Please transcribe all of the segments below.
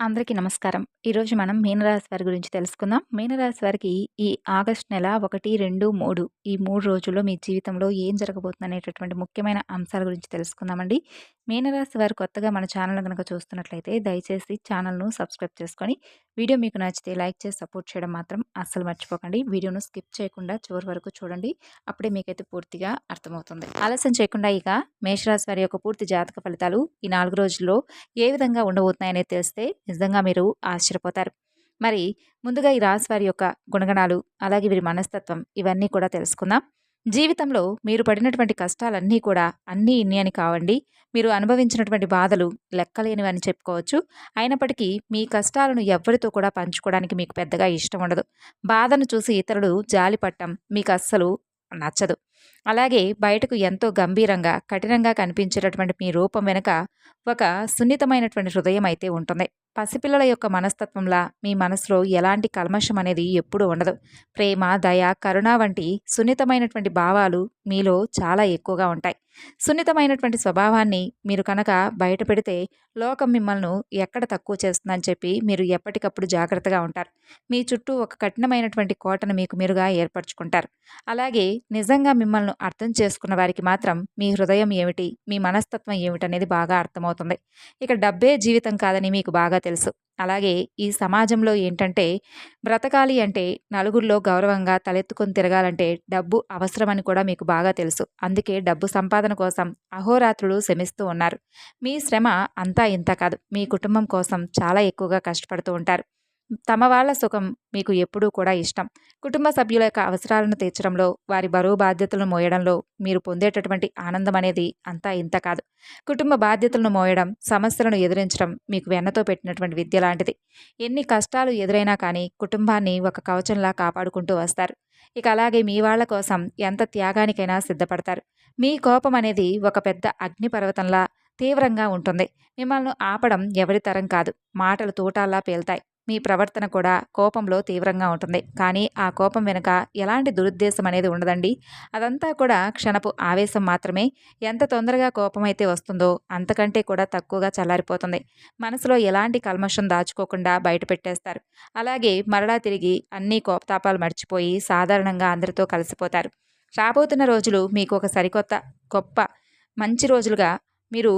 అందరికీ నమస్కారం. ఈరోజు మనం మీనరాశి వారి గురించి తెలుసుకుందాం. మీనరాశి వారికి ఈ ఆగస్ట్ నెల 1, 2, 3 ఈ మూడు రోజుల్లో మీ జీవితంలో ఏం జరగబోతుందనేటటువంటి ముఖ్యమైన అంశాల గురించి తెలుసుకుందామండి. మీనరాశి వారు కొత్తగా మన ఛానల్ గనక చూస్తున్నట్లయితే దయచేసి ఛానల్‌ను సబ్స్క్రైబ్ చేసుకొని, వీడియో మీకు నచ్చితే లైక్ చేసి సపోర్ట్ చేయడం మాత్రం అస్సలు మర్చిపోకండి. వీడియోను స్కిప్ చేయకుండా చివరి వరకు చూడండి. అప్పుడే మీకైతే పూర్తిగా అర్థమవుతుంది. ఆలస్యం చేయకుండా ఇక మేషరాశి వారి యొక్క పూర్తి జాతక ఫలితాలు ఈ నాలుగు రోజుల్లో ఏ విధంగా ఉండబోతున్నాయనేది తెలిస్తే నిజంగా మీరు ఆశ్చర్యపోతారు. మరి ముందుగా ఈ రాశి వారి యొక్క గుణగణాలు, అలాగే వీరి మనస్తత్వం ఇవన్నీ కూడా తెలుసుకుందాం. జీవితంలో మీరు పడినటువంటి కష్టాలన్నీ కూడా అన్నీ ఇన్ని అని కావండి. మీరు అనుభవించినటువంటి బాధలు లెక్కలేనివి అని చెప్పుకోవచ్చు. అయినప్పటికీ మీ కష్టాలను ఎవరితో కూడా పంచుకోవడానికి మీకు పెద్దగా ఇష్టం ఉండదు. బాధను చూసి ఇతరులు జాలిపడటం మీకు అస్సలు నచ్చదు. అలాగే బయటకు ఎంతో గంభీరంగా, కఠినంగా కనిపించేటటువంటి మీ రూపం వెనుక ఒక సున్నితమైనటువంటి హృదయం అయితే ఉంటుంది. పసిపిల్లల యొక్క మనస్తత్వంలా మీ మనసులో ఎలాంటి కల్మషం అనేది ఎప్పుడూ ఉండదు. ప్రేమ, దయ, కరుణ వంటి సున్నితమైనటువంటి భావాలు మీలో చాలా ఎక్కువగా ఉంటాయి. సున్నితమైనటువంటి స్వభావాన్ని మీరు కనుక బయట పెడితే లోకం మిమ్మల్ని ఎక్కడ తక్కువ చేస్తుందని చెప్పి మీరు ఎప్పటికప్పుడు జాగ్రత్తగా ఉంటారు. మీ చుట్టూ ఒక కఠినమైనటువంటి కోటను మీకు మీరుగా ఏర్పరచుకుంటారు. అలాగే నిజంగా మిమ్మల్ని అర్థం చేసుకున్న వారికి మాత్రం మీ హృదయం ఏమిటి, మీ మనస్తత్వం ఏమిటనేది బాగా అర్థమవుతుంది. ఇక డబ్బే జీవితం కాదని మీకు బాగా తెలుసు. అలాగే ఈ సమాజంలో ఏంటంటే బ్రతకాలి అంటే నలుగురిలో గౌరవంగా తలెత్తుకొని తిరగాలంటే డబ్బు అవసరమని కూడా మీకు బాగా తెలుసు. అందుకే డబ్బు సంపాదన కోసం అహోరాత్రులు శ్రమిస్తూ ఉన్నారు. మీ శ్రమ అంతా ఇంత కాదు. మీ కుటుంబం కోసం చాలా ఎక్కువగా కష్టపడుతూ ఉంటారు. తమ వాళ్ళ సుఖం మీకు ఎప్పుడూ కూడా ఇష్టం. కుటుంబ సభ్యుల యొక్క అవసరాలను తీర్చడంలో, వారి బరువు బాధ్యతలను మోయడంలో మీరు పొందేటటువంటి ఆనందం అనేది అంతా ఇంత కాదు. కుటుంబ బాధ్యతలను మోయడం, సమస్యలను ఎదిరించడం మీకు వెన్నతో పెట్టినటువంటి విద్య లాంటిది. ఎన్ని కష్టాలు ఎదురైనా కానీ కుటుంబాన్ని ఒక కవచంలా కాపాడుకుంటూ వస్తారు. ఇక అలాగే మీ వాళ్ళ కోసం ఎంత త్యాగానికైనా సిద్ధపడతారు. మీ కోపం అనేది ఒక పెద్ద అగ్నిపర్వతంలా తీవ్రంగా ఉంటుంది. మిమ్మల్ని ఆపడం ఎవరి తరం కాదు. మాటలు తూటాల్లా పేలుతాయి. మీ ప్రవర్తన కూడా కోపంలో తీవ్రంగా ఉంటుంది. కానీ ఆ కోపం వెనుక ఎలాంటి దురుద్దేశం అనేది ఉండదండి. అదంతా కూడా క్షణపు ఆవేశం మాత్రమే. ఎంత తొందరగా కోపం అయితే వస్తుందో అంతకంటే కూడా తక్కువగా చల్లారిపోతుంది. మనసులో ఎలాంటి కల్మషం దాచుకోకుండా బయట పెట్టేస్తారు. అలాగే మరలా తిరిగి అన్ని కోపతాపాలు మర్చిపోయి సాధారణంగా అందరితో కలిసిపోతారు. రాబోతున్న రోజులు మీకు ఒక సరికొత్త, గొప్ప, మంచి రోజులుగా మీరు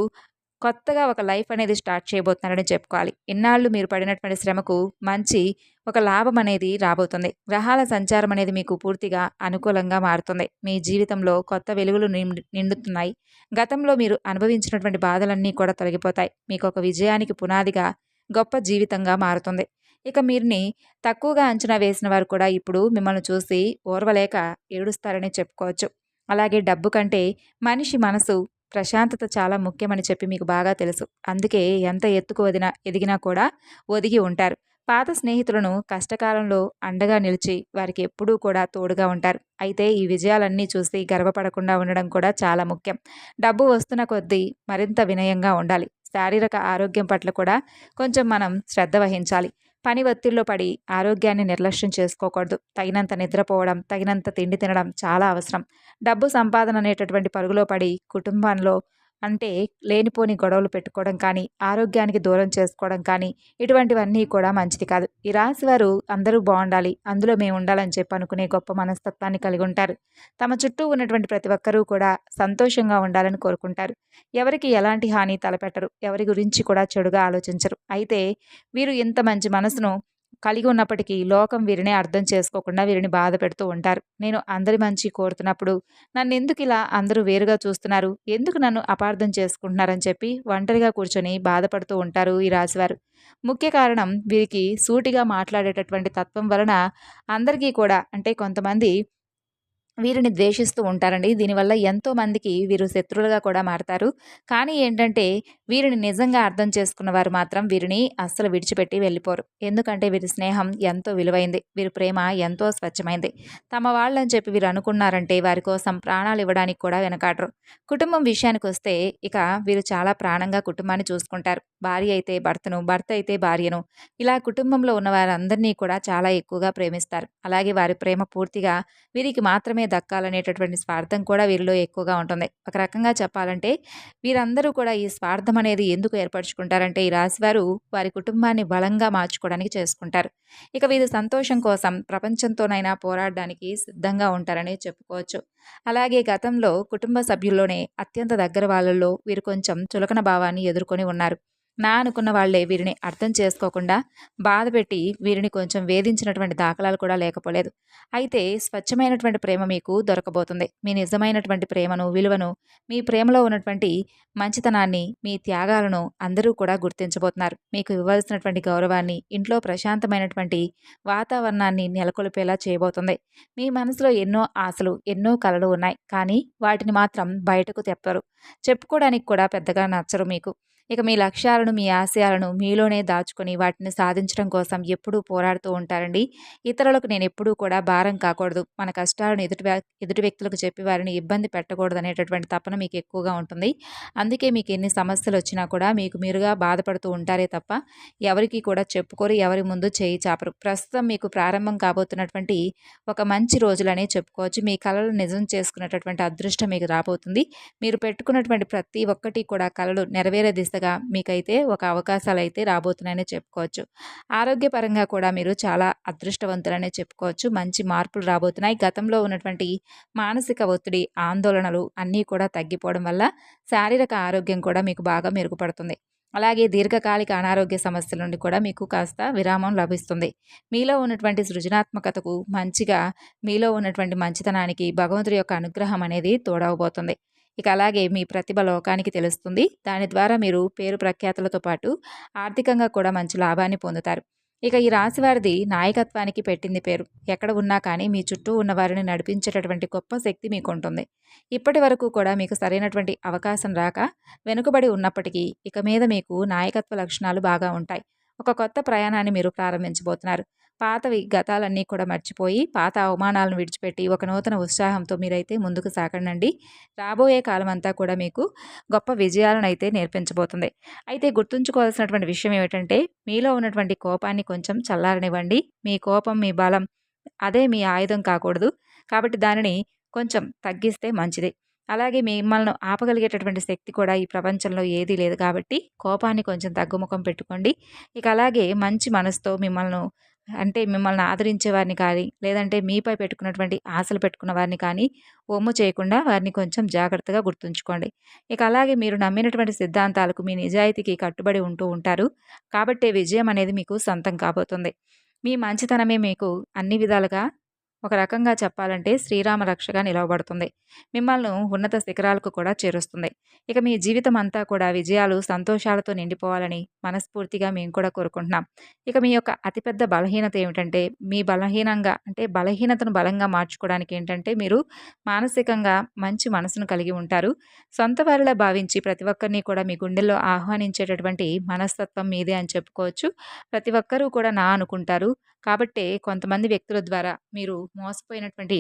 కొత్తగా ఒక లైఫ్ అనేది స్టార్ట్ చేయబోతున్నారని చెప్పుకోవాలి. ఇన్నాళ్ళు మీరు పడినటువంటి శ్రమకు మంచి ఒక లాభం అనేది రాబోతుంది. గ్రహాల సంచారం అనేది మీకు పూర్తిగా అనుకూలంగా మారుతుంది. మీ జీవితంలో కొత్త వెలుగులు నిండు నిండుతున్నాయి. గతంలో మీరు అనుభవించినటువంటి బాధలన్నీ కూడా తొలగిపోతాయి. మీకు ఒక విజయానికి పునాదిగా గొప్ప జీవితంగా మారుతుంది. ఇక మీరుని తక్కువగా అంచనా వేసిన వారు కూడా ఇప్పుడు మిమ్మల్ని చూసి ఓర్వలేక ఏడుస్తారని చెప్పుకోవచ్చు. అలాగే డబ్బు కంటే మనిషి మనసు ప్రశాంతత చాలా ముఖ్యమని చెప్పి మీకు బాగా తెలుసు. అందుకే ఎంత ఎత్తుకు వదినా ఎదిగినా కూడా ఒదిగి ఉంటారు. పాత స్నేహితులను కష్టకాలంలో అండగా నిలిచి వారికి ఎప్పుడూ కూడా తోడుగా ఉంటారు. అయితే ఈ విజయాలన్నీ చూసి గర్వపడకుండా ఉండడం కూడా చాలా ముఖ్యం. డబ్బు వస్తున్న కొద్దీ మరింత వినయంగా ఉండాలి. శారీరక ఆరోగ్యం పట్ల కూడా కొంచెం మనం శ్రద్ధ వహించాలి. పని ఒత్తిడిలో పడి ఆరోగ్యాన్ని నిర్లక్ష్యం చేసుకోకూడదు. తగినంత నిద్రపోవడం, తగినంత తిండి తినడం చాలా అవసరం. డబ్బు సంపాదన అనేటటువంటి పరుగులో పడి కుటుంబంలో అంటే లేనిపోని గొడవలు పెట్టుకోవడం కానీ, ఆరోగ్యానికి దూరం చేసుకోవడం కానీ ఇటువంటివన్నీ కూడా మంచిది కాదు. ఈ రాశి వారు అందరూ బాగుండాలి, అందులో మేము ఉండాలని చెప్పి అనుకునే గొప్ప మనస్తత్వాన్ని కలిగి ఉంటారు. తమ చుట్టూ ఉన్నటువంటి ప్రతి ఒక్కరూ కూడా సంతోషంగా ఉండాలని కోరుకుంటారు. ఎవరికి ఎలాంటి హాని తలపెట్టరు. ఎవరి గురించి కూడా చెడుగా ఆలోచించరు. అయితే వీరు ఇంత మంచి మనసును కలిగి ఉన్నప్పటికీ లోకం వీరిని అర్థం చేసుకోకుండా వీరిని బాధ పెడుతూ ఉంటారు. నేను అందరి మంచి కోరుతున్నప్పుడు నన్ను ఎందుకు ఇలా అందరూ వేరుగా చూస్తున్నారు? ఎందుకు నన్ను అపార్థం చేసుకుంటున్నారని చెప్పి ఒంటరిగా కూర్చొని బాధపడుతూ ఉంటారు ఈ రాశివారు. ముఖ్య కారణం వీరికి సూటిగా మాట్లాడేటటువంటి తత్వం వలన అందరికీ కూడా అంటే కొంతమంది వీరిని ద్వేషిస్తూ ఉంటారండి. దీనివల్ల ఎంతోమందికి వీరు శత్రువులుగా కూడా మారతారు. కానీ ఏంటంటే వీరిని నిజంగా అర్థం చేసుకున్న వారు మాత్రం వీరిని అస్సలు విడిచిపెట్టి వెళ్ళిపోరు. ఎందుకంటే వీరి స్నేహం ఎంతో విలువైంది. వీరి ప్రేమ ఎంతో స్వచ్ఛమైంది. తమ వాళ్ళని చెప్పి వీరు అనుకున్నారంటే వారి కోసం ప్రాణాలు ఇవ్వడానికి కూడా వెనకాడరు. కుటుంబం విషయానికి వస్తే ఇక వీరు చాలా ప్రాణంగా కుటుంబాన్ని చూసుకుంటారు. భార్య అయితే భర్తను భర్త అయితే భార్యను. ఇలా కుటుంబంలో ఉన్న వారందరినీ కూడా చాలా ఎక్కువగా ప్రేమిస్తారు. అలాగే వారి ప్రేమ పూర్తిగా వీరికి మాత్రమే దక్కాలనేటటువంటి స్వార్థం కూడా వీరిలో ఎక్కువగా ఉంటుంది. ఒక రకంగా చెప్పాలంటే వీరందరూ కూడా ఈ స్వార్థం అనేది ఎందుకు ఏర్పరచుకుంటారంటే ఈ రాశివారు వారి కుటుంబాన్ని బలంగా మార్చుకోవడానికి చేసుకుంటారు. ఇక వీరి సంతోషం కోసం ప్రపంచంతోనైనా పోరాడడానికి సిద్ధంగా ఉంటారని చెప్పుకోవచ్చు. అలాగే గతంలో కుటుంబ సభ్యుల్లోనే అత్యంత దగ్గర వాళ్ళల్లో వీరు కొంచెం చులకన భావాన్ని ఎదుర్కొని ఉన్నారు. నా అనుకున్న వాళ్ళే వీరిని అర్థం చేసుకోకుండా బాధపెట్టి వీరిని కొంచెం వేధించినటువంటి దాఖలాలు కూడా లేకపోలేదు. అయితే స్వచ్ఛమైనటువంటి ప్రేమ మీకు దొరకబోతుంది. మీ నిజమైనటువంటి ప్రేమను విలువను మీ ప్రేమలో ఉన్నటువంటి మంచితనాన్ని మీ త్యాగాలను అందరూ కూడా గుర్తించబోతున్నారు. మీకు ఇవ్వాల్సినటువంటి గౌరవాన్ని ఇంట్లో ప్రశాంతమైనటువంటి వాతావరణాన్ని నెలకొల్పేలా చేయబోతుంది. మీ మనసులో ఎన్నో ఆశలు ఎన్నో కలలు ఉన్నాయి. కానీ వాటిని మాత్రం బయటకు తెప్పరు. చెప్పుకోవడానికి కూడా పెద్దగా నచ్చరు మీకు. ఇక మీ లక్ష్యాలను మీ ఆశయాలను మీలోనే దాచుకొని వాటిని సాధించడం కోసం ఎప్పుడూ పోరాడుతూ ఉంటారండి. ఇతరులకు నేను ఎప్పుడూ కూడా భారం కాకూడదు. మన కష్టాలను ఎదుటి ఎదుటి వ్యక్తులకు చెప్పి వారిని ఇబ్బంది పెట్టకూడదు అనేటటువంటి తపన మీకు ఎక్కువగా ఉంటుంది. అందుకే మీకు ఎన్ని సమస్యలు వచ్చినా కూడా మీకు మీరుగా బాధపడుతూ ఉంటారే తప్ప ఎవరికి కూడా చెప్పుకోరు ఎవరి ముందు చేయి చాపరు. ప్రస్తుతం మీకు ప్రారంభం కాబోతున్నటువంటి ఒక మంచి రోజులనే చెప్పుకోవచ్చు. మీ కళలు నిజం చేసుకున్నటువంటి అదృష్టం మీకు రాబోతుంది. మీరు పెట్టుకున్నటువంటి ప్రతి ఒక్కటి కూడా కళలు నెరవేరే దిశగా దిశగా మీకైతే ఒక అవకాశాలు అయితే రాబోతున్నాయని చెప్పుకోవచ్చు. ఆరోగ్యపరంగా కూడా మీరు చాలా అదృష్టవంతులనే చెప్పుకోవచ్చు. మంచి మార్పులు రాబోతున్నాయి. గతంలో ఉన్నటువంటి మానసిక ఒత్తిడి ఆందోళనలు అన్నీ కూడా తగ్గిపోవడం వల్ల శారీరక ఆరోగ్యం కూడా మీకు బాగా మెరుగుపడుతుంది. అలాగే దీర్ఘకాలిక అనారోగ్య సమస్యల నుండి కూడా మీకు కాస్త విరామం లభిస్తుంది. మీలో ఉన్నటువంటి సృజనాత్మకతకు మంచిగా మీలో ఉన్నటువంటి మంచితనానికి భగవంతుడి యొక్క అనుగ్రహం అనేది తోడవబోతుంది. ఇక అలాగే మీ ప్రతిభ లోకానికి తెలుస్తుంది. దాని ద్వారా మీరు పేరు ప్రఖ్యాతులతో పాటు ఆర్థికంగా కూడా మంచి లాభాన్ని పొందుతారు. ఇక ఈ రాశివారిది నాయకత్వానికి పెట్టింది పేరు. ఎక్కడ ఉన్నా కానీ మీ చుట్టూ ఉన్న వారిని నడిపించేటటువంటి గొప్ప శక్తి మీకు ఉంటుంది ఇప్పటి వరకు కూడా మీకు సరైనటువంటి అవకాశం రాక వెనుకబడి ఉన్నప్పటికీ ఇక మీద మీకు నాయకత్వ లక్షణాలు బాగా ఉంటాయి. ఒక కొత్త ప్రయాణాన్ని మీరు ప్రారంభించబోతున్నారు. పాతవి గతాలన్నీ కూడా మర్చిపోయి పాత అవమానాలను విడిచిపెట్టి ఒక నూతన ఉత్సాహంతో మీరైతే ముందుకు సాగండి రాబోయే కాలం అంతా కూడా మీకు గొప్ప విజయాలను అయితే నేర్పించబోతుంది. అయితే గుర్తుంచుకోవాల్సినటువంటి విషయం ఏమిటంటే మీలో ఉన్నటువంటి కోపాన్ని కొంచెం చల్లారనివ్వండి. మీ కోపం మీ బలం అదే మీ ఆయుధం కాకూడదు. కాబట్టి దానిని కొంచెం తగ్గిస్తే మంచిది. అలాగే మిమ్మల్ని ఆపగలిగేటటువంటి శక్తి కూడా ఈ ప్రపంచంలో ఏదీ లేదు కాబట్టి కోపాన్ని కొంచెం తగ్గుముఖం పెట్టుకోండి. ఇక అలాగే మంచి మనసుతో మిమ్మల్ని అంటే మిమ్మల్ని ఆదరించే వారిని కానీ లేదంటే మీపై పెట్టుకున్నటువంటి ఆశలు పెట్టుకున్న వారిని కానీ ఒమ్ము చేయకుండా వారిని కొంచెం జాగ్రత్తగా గుర్తుంచుకోండి. ఇక అలాగే మీరు నమ్మినటువంటి సిద్ధాంతాలకు మీ నిజాయితీకి కట్టుబడి ఉంటూ ఉంటారు. కాబట్టే విజయం అనేది మీకు సొంతం కాబోతుంది. మీ మంచితనమే మీకు అన్ని విధాలుగా ఒక రకంగా చెప్పాలంటే శ్రీరామ రక్షగా నిలవబడుతుంది. మిమ్మల్ని ఉన్నత శిఖరాలకు కూడా చేరుస్తుంది. ఇక మీ జీవితం అంతా కూడా విజయాలు సంతోషాలతో నిండిపోవాలని మనస్ఫూర్తిగా మేము కూడా కోరుకుంటున్నాం. ఇక మీ యొక్క అతిపెద్ద బలహీనత ఏమిటంటే మీ బలహీనంగా అంటే బలహీనతను బలంగా మార్చుకోవడానికి ఏంటంటే మీరు మానసికంగా మంచి మనసును కలిగి ఉంటారు. సొంత వారిలా భావించి ప్రతి ఒక్కరిని కూడా మీ గుండెల్లో ఆహ్వానించేటటువంటి మనస్తత్వం మీదే అని చెప్పుకోవచ్చు. ప్రతి ఒక్కరూ కూడా నా అనుకుంటారు. కాబట్టే కొంతమంది వ్యక్తుల ద్వారా మీరు మోసపోయినటువంటి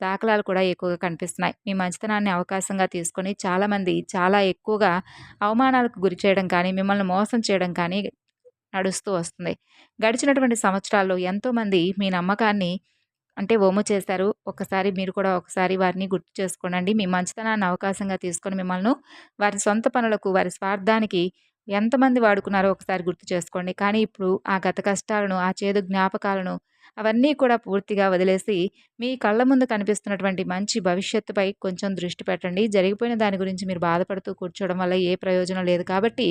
దాఖలాలు కూడా ఎక్కువగా కనిపిస్తున్నాయి. మీ మంచితనాన్ని అవకాశంగా తీసుకొని చాలామంది చాలా ఎక్కువగా అవమానాలకు గురి చేయడం కానీ మిమ్మల్ని మోసం చేయడం కానీ నడుస్తూ వస్తుంది. గడిచినటువంటి సంవత్సరాల్లో ఎంతోమంది మీ నమ్మకాన్ని అంటే ఓము చేశారు. ఒకసారి మీరు కూడా ఒకసారి వారిని గుర్తు చేసుకోనండి. మీ మంచితనాన్ని అవకాశంగా తీసుకొని మిమ్మల్ని వారి సొంత పనులకు వారి స్వార్థానికి ఎంతమంది వాడుకున్నారో ఒకసారి గుర్తు చేసుకోండి. కానీ ఇప్పుడు ఆ గత కష్టాలను ఆ చేదు జ్ఞాపకాలను అవన్నీ కూడా పూర్తిగా వదిలేసి మీ కళ్ళ ముందు కనిపిస్తున్నటువంటి మంచి భవిష్యత్తుపై కొంచెం దృష్టి పెట్టండి. జరిగిపోయిన దాని గురించి మీరు బాధపడుతూ కూర్చోవడం వల్ల ఏ ప్రయోజనం లేదు. కాబట్టి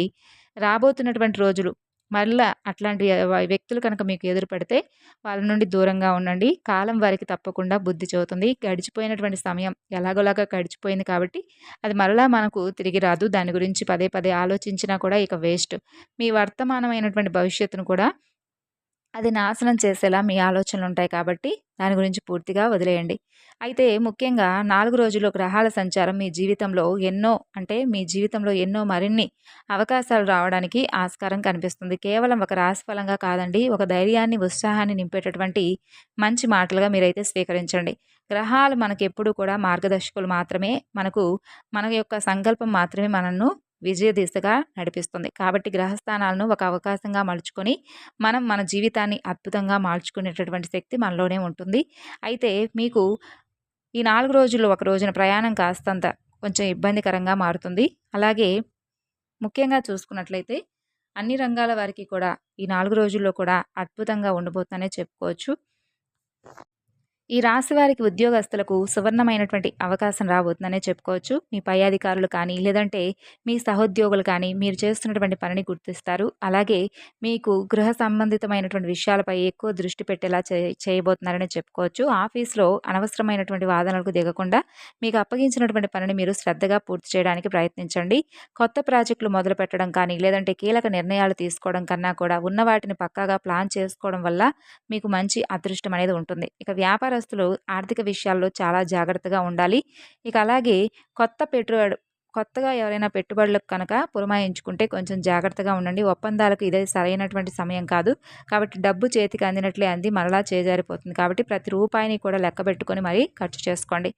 రాబోతున్నటువంటి రోజులు మళ్ళా అట్లాంటి వ్యక్తులు కనుక మీకు ఎదురు పెడితే వాళ్ళ నుండి దూరంగా ఉండండి. కాలం వారికి తప్పకుండా బుద్ధి చెబుతుంది. గడిచిపోయినటువంటి సమయం ఎలాగోలాగా గడిచిపోయింది కాబట్టి అది మరలా మనకు తిరిగి రాదు. దాని గురించి పదే పదే ఆలోచించినా కూడా ఇక వేస్ట్. మీ వర్తమానమైనటువంటి భవిష్యత్తును కూడా అది నాశనం చేసేలా మీ ఆలోచనలు ఉంటాయి కాబట్టి దాని గురించి పూర్తిగా వదిలేయండి. అయితే ముఖ్యంగా నాలుగు రోజుల్లో గ్రహాల సంచారం మీ జీవితంలో ఎన్నో అంటే మీ జీవితంలో ఎన్నో మరిన్ని అవకాశాలు రావడానికి ఆస్కారం కనిపిస్తుంది. కేవలం ఒక రాశిఫలంగా కాదండి ఒక ధైర్యాన్ని ఉత్సాహాన్ని నింపేటటువంటి మంచి మాటలుగా మీరైతే స్వీకరించండి. గ్రహాలు మనకు ఎప్పుడూ కూడా మార్గదర్శకులు మాత్రమే మనకు మన యొక్క సంకల్పం మాత్రమే మనల్ని విజయ దిశగా నడిపిస్తుంది. కాబట్టి గ్రహస్థానాలను ఒక అవకాశంగా మలుచుకొని మనం మన జీవితాన్ని అద్భుతంగా మార్చుకునేటటువంటి శక్తి మనలోనే ఉంటుంది. అయితే మీకు ఈ నాలుగు రోజుల్లో ఒక రోజున ప్రయాణం కాస్తంత కొంచెం ఇబ్బందికరంగా మారుతుంది. అలాగే ముఖ్యంగా చూసుకున్నట్లయితే అన్ని రంగాల వారికి కూడా ఈ నాలుగు రోజుల్లో కూడా అద్భుతంగా ఉండబోతుందనే చెప్పుకోవచ్చు. ఈ రాశి వారికి ఉద్యోగస్తులకు సువర్ణమైనటువంటి అవకాశం రాబోతుందనే చెప్పుకోవచ్చు. మీ పై అధికారులు కానీ లేదంటే మీ సహోద్యోగులు కానీ మీరు చేస్తున్నటువంటి పనిని గుర్తిస్తారు. అలాగే మీకు గృహ సంబంధితమైనటువంటి విషయాలపై ఎక్కువ దృష్టి పెట్టేలా చేయబోతున్నారని చెప్పుకోవచ్చు. ఆఫీస్లో అనవసరమైనటువంటి వాదనలకు దిగకుండా మీకు అప్పగించినటువంటి పనిని మీరు శ్రద్ధగా పూర్తి చేయడానికి ప్రయత్నించండి. కొత్త ప్రాజెక్టులు మొదలు పెట్టడం కానీ లేదంటే కీలక నిర్ణయాలు తీసుకోవడం కన్నా కూడా ఉన్న వాటిని పక్కాగా ప్లాన్ చేసుకోవడం వల్ల మీకు మంచి అదృష్టం అనేది ఉంటుంది. ఇక వ్యాపార వ్యాపారస్తులు ఆర్థిక విషయాల్లో చాలా జాగ్రత్తగా ఉండాలి. ఇక అలాగే కొత్త పెట్టుబడి కొత్తగా ఎవరైనా పెట్టుబడులకు కనుక పురమాయించుకుంటే కొంచెం జాగ్రత్తగా ఉండండి. ఒప్పందాలకు ఇదే సరైనటువంటి సమయం కాదు. కాబట్టి డబ్బు చేతికి అందినట్లే అంది మరలా చేజారిపోతుంది. కాబట్టి ప్రతి రూపాయిని కూడా లెక్క పెట్టుకొని మరీ ఖర్చు చేసుకోండి.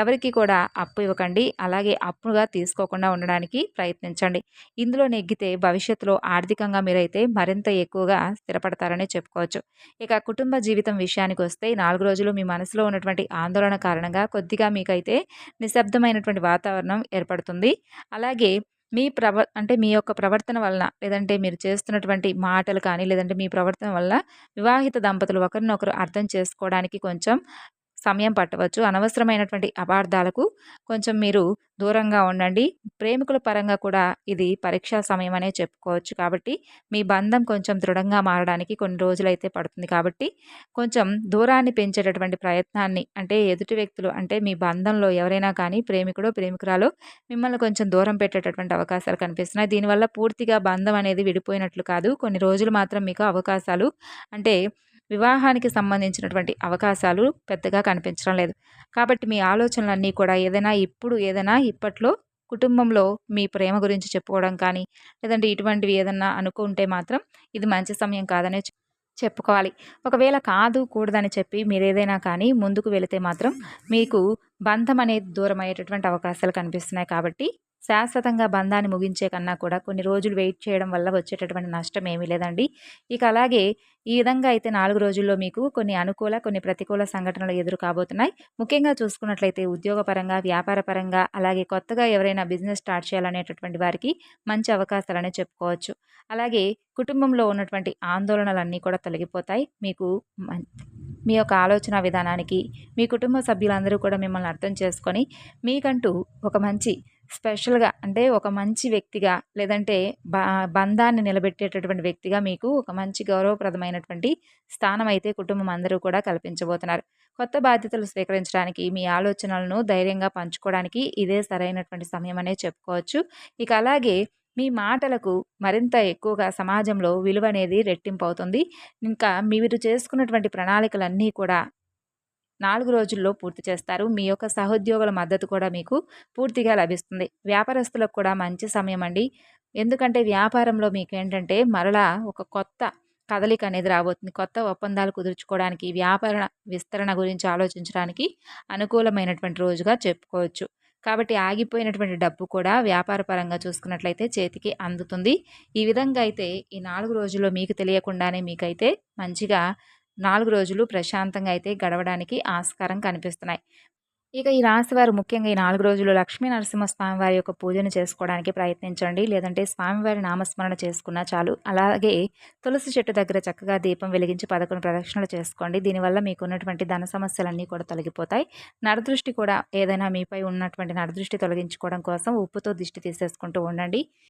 ఎవరికి కూడా అప్పు ఇవ్వకండి. అలాగే అప్పుగా తీసుకోకుండా ఉండడానికి ప్రయత్నించండి. ఇందులో నెగ్గితే భవిష్యత్తులో ఆర్థికంగా మీరైతే మరింత ఎక్కువగా స్థిరపడతారని చెప్పుకోవచ్చు. ఇక కుటుంబ జీవితం విషయానికి వస్తే నాలుగు రోజులు మీ మనసులో ఉన్నటువంటి ఆందోళన కారణంగా కొద్దిగా మీకైతే నిశ్శబ్దమైనటువంటి వాతావరణం ఏర్పడుతుంది. ఉంటుంది అలాగే మీ ప్రవ అంటే మీ యొక్క ప్రవర్తన వలన లేదంటే మీరు చేస్తున్నటువంటి మాటలు కానీ లేదంటే మీ ప్రవర్తన వల్ల వివాహిత దంపతులు ఒకరినొకరు అర్థం చేసుకోవడానికి కొంచెం సమయం పట్టవచ్చు. అనవసరమైనటువంటి అపార్థాలకు కొంచెం మీరు దూరంగా ఉండండి. ప్రేమికుల పరంగా కూడా ఇది పరీక్షా సమయం అనే చెప్పుకోవచ్చు కాబట్టి మీ బంధం కొంచెం దృఢంగా మారడానికి కొన్ని రోజులైతే పడుతుంది కాబట్టి కొంచెం దూరాన్ని పెంచేటటువంటి ప్రయత్నాన్ని అంటే ఎదుటి వ్యక్తులు అంటే మీ బంధంలో ఎవరైనా కానీ ప్రేమికుడు ప్రేమికురాలు మిమ్మల్ని కొంచెం దూరం పెట్టేటటువంటి అవకాశాలు కనిపిస్తున్నాయి. దీనివల్ల పూర్తిగా బంధం అనేది విడిపోయినట్లు కాదు. కొన్ని రోజులు మాత్రం మీకు అవకాశాలు అంటే వివాహానికి సంబంధించినటువంటి అవకాశాలు పెద్దగా కనిపించడం లేదు. కాబట్టి మీ ఆలోచనలన్నీ కూడా ఏదైనా ఇప్పుడు ఏదైనా ఇప్పట్లో కుటుంబంలో మీ ప్రేమ గురించి చెప్పుకోవడం కానీ లేదంటే ఇటువంటివి ఏదన్నా అనుకుంటే మాత్రం ఇది మంచి సమయం కాదనే చెప్పుకోవాలి. ఒకవేళ కాదు కూడదని చెప్పి మీరు ఏదైనా కానీ ముందుకు వెళితే మాత్రం మీకు బంధం అనేది దూరం అయ్యేటటువంటి అవకాశాలు కనిపిస్తున్నాయి కాబట్టి శాశ్వతంగా బంధాన్ని ముగించే కన్నా కూడా కొన్ని రోజులు వెయిట్ చేయడం వల్ల వచ్చేటటువంటి నష్టం ఏమీ లేదండి. ఇక అలాగే ఈ విధంగా అయితే నాలుగు రోజుల్లో మీకు కొన్ని అనుకూల కొన్ని ప్రతికూల సంఘటనలు ఎదురు కాబోతున్నాయి. ముఖ్యంగా చూసుకున్నట్లయితే ఉద్యోగపరంగా వ్యాపారపరంగా అలాగే కొత్తగా ఎవరైనా బిజినెస్ స్టార్ట్ చేయాలనేటటువంటి వారికి మంచి అవకాశాలనే చెప్పుకోవచ్చు. అలాగే కుటుంబంలో ఉన్నటువంటి ఆందోళనలన్నీ కూడా తొలగిపోతాయి. మీకు మీ యొక్క ఆలోచన విధానానికి మీ కుటుంబ సభ్యులందరూ కూడా మిమ్మల్ని అర్థం చేసుకొని మీకంటూ ఒక మంచి స్పెషల్గా అంటే ఒక మంచి వ్యక్తిగా లేదంటే బంధాన్ని నిలబెట్టేటటువంటి వ్యక్తిగా మీకు ఒక మంచి గౌరవప్రదమైనటువంటి స్థానం అయితే కుటుంబం అందరూ కూడా కల్పించబోతున్నారు. కొత్త బాధ్యతలు స్వీకరించడానికి మీ ఆలోచనలను ధైర్యంగా పంచుకోవడానికి ఇదే సరైనటువంటి సమయం అనే చెప్పుకోవచ్చు. ఇక అలాగే మీ మాటలకు మరింత ఎక్కువగా సమాజంలో విలువ అనేది రెట్టింపు అవుతుంది ఇంకా మీరు చేసుకున్నటువంటి ప్రణాళికలన్నీ కూడా నాలుగు రోజుల్లో పూర్తి చేస్తారు. మీ యొక్క సహోద్యోగుల మద్దతు కూడా మీకు పూర్తిగా లభిస్తుంది. వ్యాపారస్తులకు కూడా మంచి సమయం అండి. ఎందుకంటే వ్యాపారంలో మీకు ఏంటంటే మరలా ఒక కొత్త కదలిక అనేది రాబోతుంది. కొత్త ఒప్పందాలు కుదుర్చుకోవడానికి వ్యాపార విస్తరణ గురించి ఆలోచించడానికి అనుకూలమైనటువంటి రోజుగా చెప్పుకోవచ్చు. కాబట్టి ఆగిపోయినటువంటి డబ్బు కూడా వ్యాపార పరంగా చూసుకున్నట్లయితే చేతికి అందుతుంది. ఈ విధంగా అయితే ఈ నాలుగు రోజుల్లో మీకు తెలియకుండానే మీకైతే మంచిగా నాలుగు రోజులు ప్రశాంతంగా అయితే గడవడానికి ఆస్కారం కనిపిస్తున్నాయి. ఇక ఈ రాశి వారు ముఖ్యంగా ఈ నాలుగు రోజులు లక్ష్మీ నరసింహస్వామి వారి యొక్క పూజను చేసుకోవడానికి ప్రయత్నించండి. లేదంటే స్వామివారి నామస్మరణ చేసుకున్నా చాలు. అలాగే తులసి చెట్టు దగ్గర చక్కగా దీపం వెలిగించి పదకొండు ప్రదక్షిణలు చేసుకోండి. దీనివల్ల మీకు ఉన్నటువంటి ధన సమస్యలన్నీ కూడా తొలగిపోతాయి. నరదృష్టి కూడా ఏదైనా మీపై ఉన్నటువంటి నరదృష్టి తొలగించుకోవడం కోసం ఉప్పుతో దిష్టి తీసేసుకుంటూ ఉండండి.